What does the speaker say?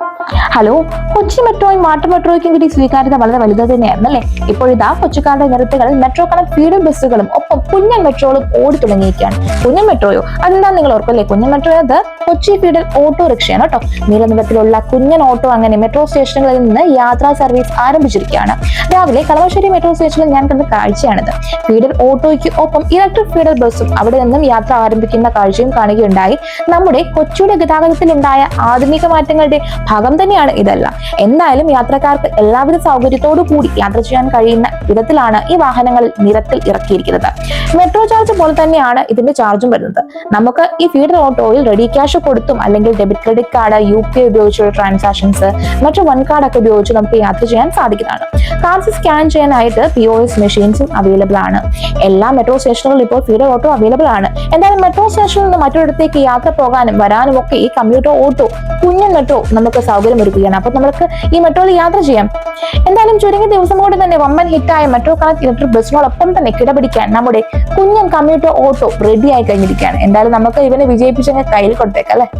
Hello Kochi മെട്രോയും water മെട്രോയ്ക്കും കിട്ടിയ സ്വീകാര്യത വളരെ വലുത് തന്നെയായിരുന്നു അല്ലേ ഇപ്പോഴിതാ കൊച്ചിക്കാരുടെ നിരത്തുകളിൽ മെട്രോ കണക്ട് ഫീഡ് ബസ്സുകളും ഒപ്പം കുഞ്ഞൻ മെട്രോകളും ഓടി തുടങ്ങിയിരിക്കുകയാണ് കുഞ്ഞൻ മെട്രോയോ? അതെന്താ നിങ്ങൾ ഓർക്കല്ലേ? കുഞ്ഞൻ മെട്രോ അത് കൊച്ചി ഫീഡൽ ഓട്ടോറിക്ഷയാണ് കേട്ടോ. നീലനിറത്തിലുള്ള കുഞ്ഞൻ ഓട്ടോ അങ്ങനെ മെട്രോ സ്റ്റേഷനുകളിൽ നിന്ന് യാത്രാ സർവീസ് ആരംഭിച്ചിരിക്കുകയാണ്. രാവിലെ കളമശ്ശേരി മെട്രോ സ്റ്റേഷനിൽ ഞാൻ കണ്ട കാഴ്ചയാണിത്. ഫീഡൽ ഓട്ടോയ്ക്ക് ഒപ്പം ഇലക്ട്രിക് ഫീഡൽ ബസ്സും അവിടെ നിന്നും യാത്ര ആരംഭിക്കുന്ന കാഴ്ചയും കാണുകയുണ്ടായി. നമ്മുടെ കൊച്ചിയുടെ ഗതാഗതത്തിലുണ്ടായ ആധുനിക മാറ്റങ്ങളുടെ ഭാഗം തന്നെയാണ് ഇതെല്ലാം. എന്തായാലും യാത്രക്കാർക്ക് എല്ലാവിധ സൗകര്യത്തോടു കൂടി യാത്ര ചെയ്യാൻ കഴിയുന്ന വിധത്തിലാണ് ഈ വാഹനങ്ങൾ നിരത്തിൽ ഇറക്കിയിരിക്കുന്നത്. മെട്രോ ചാർജ് പോലെ തന്നെയാണ് ഇതിന്റെ ചാർജും വരുന്നത്. നമുക്ക് ഈ ഫീഡർ ഓട്ടോയിൽ റെഡി ക്യാഷ് കൊടുത്തും അല്ലെങ്കിൽ debit credit card U P I ഉപയോഗിച്ചുള്ള ട്രാൻസാക്ഷൻസ് മറ്റു വൺ കാർഡ് ഒക്കെ ഉപയോഗിച്ച് നമുക്ക് യാത്ര ചെയ്യാൻ സാധിക്കുന്നതാണ്. കാർഡ്സ് സ്കാൻ ചെയ്യാനായിട്ട് പി ഒ എസ് മെഷീൻസും അവൈലബിൾ ആണ്. എല്ലാ മെട്രോ സ്റ്റേഷനുകളിലും ഇപ്പോൾ ഫീഡർ ഓട്ടോ അവൈലബിൾ ആണ്. എന്തായാലും മെട്രോ സ്റ്റേഷനിൽ നിന്ന് മറ്റൊരിടത്തേക്ക് യാത്ര പോകാനും വരാനും ഒക്കെ ഈ കമ്പ്യൂട്ടർ ഓട്ടോ കുഞ്ഞു മെട്രോ നമുക്ക് സൗകര്യം ഒരുക്കുകയാണ് അപ്പൊ നമുക്ക് ഈ മെട്രോയിൽ യാത്ര ചെയ്യാം. എന്തായാലും ചുരുങ്ങിയ ദിവസം കൊണ്ട് തന്നെ വമ്മൻ ഹിറ്റായ മെട്രോ കണക്ട് ഇലക്ട്രിക് ബസ്സിനോടൊപ്പം തന്നെ കിടപിടിക്കാൻ നമ്മുടെ കുഞ്ഞൻ കമ്പ്യൂട്ടർ ഓട്ടോ റെഡിയായി കഴിഞ്ഞിരിക്കുകയാണ്. എന്തായാലും നമുക്ക് ഇവനെ വിജയിപ്പിച്ചങ്ങ് കയ്യിൽ കൊടുത്തേക്കാം Pécale.